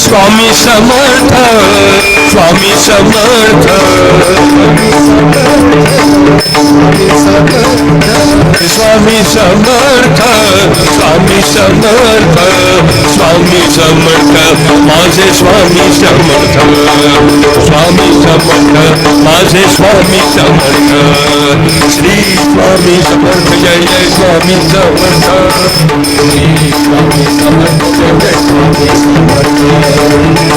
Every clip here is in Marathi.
स्वामी समर्थ जय जय स्वामी समर्थ समर्थ स्वामी समर्थ माझे स्वामी समर्थ स्वामी समर्थ माझे स्वामी समर्थ श्री स्वामी समर्थ जय जय स्वामी समर्थ श्री स्वामी समर्थ जय जय स्वामी समर्थ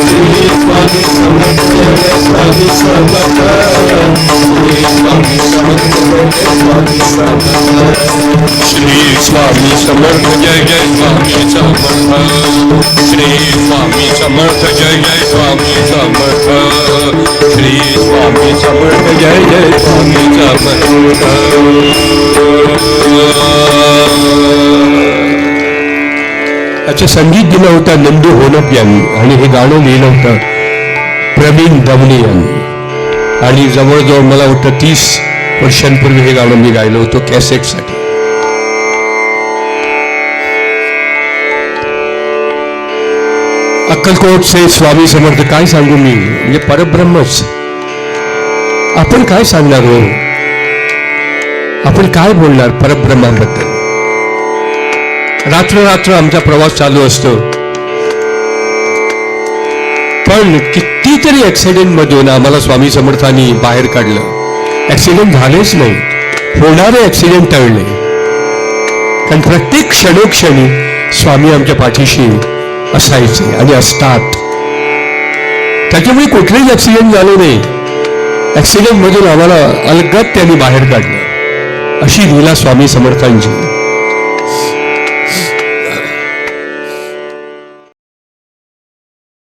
श्री स्वामी समर्थ जय जय स्वामी समर्थ श्री स्वामी समर्थ जय जय स्वामी समर्थ श्री स्वामी समर्थ जय जय स्वामी समर्थ श्री स्वामी समर्थ जय जय स्वामी समर्थ संगीत दिलं होतं नंदू होनप यांनी आणि हे गाणं लिहिलं होतं प्रवीण दमणे यांनी. आणि जवळजवळ मला वाटतं तीस वर्षांपूर्वी हे गाणं मी गायलो होतो कॅसेटसाठी अक्कलकोटचे स्वामी समर्थ काय सांगू मी? म्हणजे परब्रह्मच. आपण काय सांगणार हो? आपण काय बोलणार परब्रह्माबद्दल? रात्र रात्र आमचा प्रवास चालू असतो. पण कितीतरी ऍक्सिडेंट मधून आम्हाला स्वामी समर्थांनी बाहेर काढलं. ऍक्सिडेंट झालेच नाही. होणारे ऍक्सिडेंट टळले. कारण प्रत्येक क्षणोक्षणी स्वामी आमच्या पाठीशी असायचे आणि असतात. त्याच्यामुळे कुठलेच ऍक्सिडेंट झाले नाही. ऍक्सिडेंट मधून आम्हाला अलगद त्यांनी बाहेर काढलं. अशी लीला स्वामी समर्थांची.